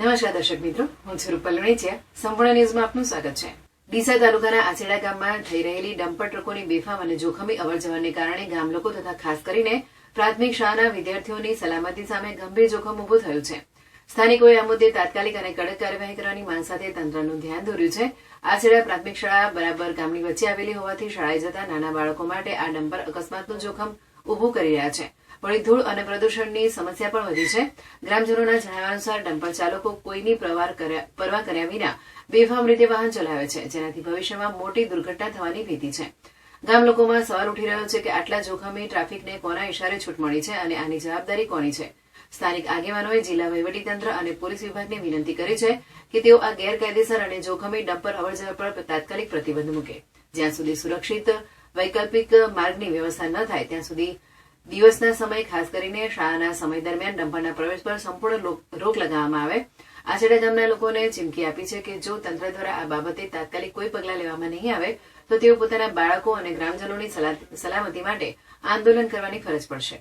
નમસ્કાર દર્શક મિત્રો, હું છું સંપૂર્ણ ન્યૂઝમાં આપનું સ્વાગત છે. ડીસા તાલુકાના આછેડા ગામમાં થઈ રહેલી ડમ્પર ટ્રકોની બેફામ અને જોખમી અવરજવરને કારણે ગામ લોકો તથા ખાસ કરીને પ્રાથમિક શાળાના વિદ્યાર્થીઓની સલામતી સામે ગંભીર જોખમ ઉભું થયું છે. સ્થાનિકોએ આ મુદ્દે તાત્કાલિક અને કડક કાર્યવાહી કરવાની માંગ સાથે તંત્રનું ધ્યાન દોર્યું છે. આછેડા પ્રાથમિક શાળા બરાબર ગામની વચ્ચે આવેલી હોવાથી શાળાએ જતા નાના બાળકો માટે આ ડમ્પર અકસ્માતનું જોખમ ઉભું કરી રહ્યા છે. વળી ધૂળ અને પ્રદૂષણની સમસ્યા પણ વધી છે. ગ્રામજનોના જણાવ્યા અનુસાર ડમ્પર ચાલકો કોઈની પરવા કર્યા વિના બેફામ રીતે વાહન ચલાવે છે, જેનાથી ભવિષ્યમાં મોટી દુર્ઘટના થવાની ભીતિ છે. ગામ લોકોમાં સવાલ ઉઠી રહ્યો છે કે આટલા જોખમી ટ્રાફિકને કોના ઇશારે છૂટ મળી છે અને આની જવાબદારી કોની છે? સ્થાનિક આગેવાનોએ જિલ્લા વહીવટીતંત્ર અને પોલીસ વિભાગને વિનંતી કરી છે કે તેઓ આ ગેરકાયદેસર અને જોખમી ડમ્પર અવરજવર પર તાત્કાલિક પ્રતિબંધ મૂકે, જ્યાં સુધી સુરક્ષિત વૈકલ્પિક માર્ગની વ્યવસ્થા ન થાય, ત્યાં સુધી દિવસના સમય ખાસ કરીને શાળાના સમય દરમિયાન ડમ્પરના પ્રવેશ પર સંપૂર્ણ રોક લગાવવામાં આવે. આછેડા ગામના લોકોને ચીમકી આપી છે કે જો તંત્ર દ્વારા આ બાબતે તાત્કાલિક કોઈ પગલાં લેવામાં નહીં આવે, તો તેઓ પોતાના બાળકો અને ગ્રામજનોની સલા- સલામતી માટે આંદોલન કરવાની ફરજ પડશે.